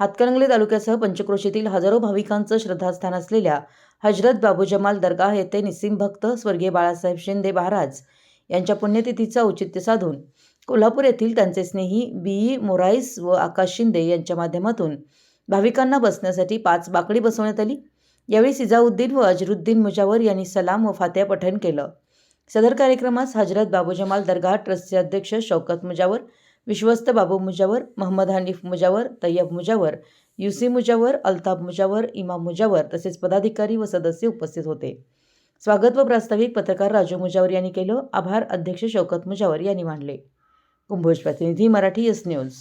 हातकणंगले तालुक्यासह पंचक्रोशीतील हजारो भाविकांचं श्रद्धास्थान असलेल्या हजरत बाबू जमाल दर्गाह येथे निसीम भक्त स्वर्गीय बाळासाहेब शिंदे महाराज यांच्या पुण्यतिथीचं औचित्य साधून कोल्हापूर येथील त्यांचे स्नेही बीई मोराईस व आकाश शिंदे यांच्या माध्यमातून भाविकांना बसण्यासाठी पाच बाकडी बसवण्यात आली. यावेळी सिजाउद्दीन व अजरुद्दीन मुजावर यांनी सलाम व फात्या पठण केलं. सदर कार्यक्रमास हजरत बाबू जमाल दर्गाह ट्रस्टचे अध्यक्ष शौकत मुजावर विश्वस्त बाबू मुजावर महम्मद हनीफ मुजावर तय्यब मुजावर युसी मुजावर अल्ताफ मुजावर इमाम मुजावर तसेच पदाधिकारी व सदस्य उपस्थित होते. स्वागत व प्रास्ताविक पत्रकार राजू मुजावर यांनी केलं. आभार. अध्यक्ष शौकत मुजावर यांनी मानले कुंभोज प्रतिनिधी मराठी एस न्यूज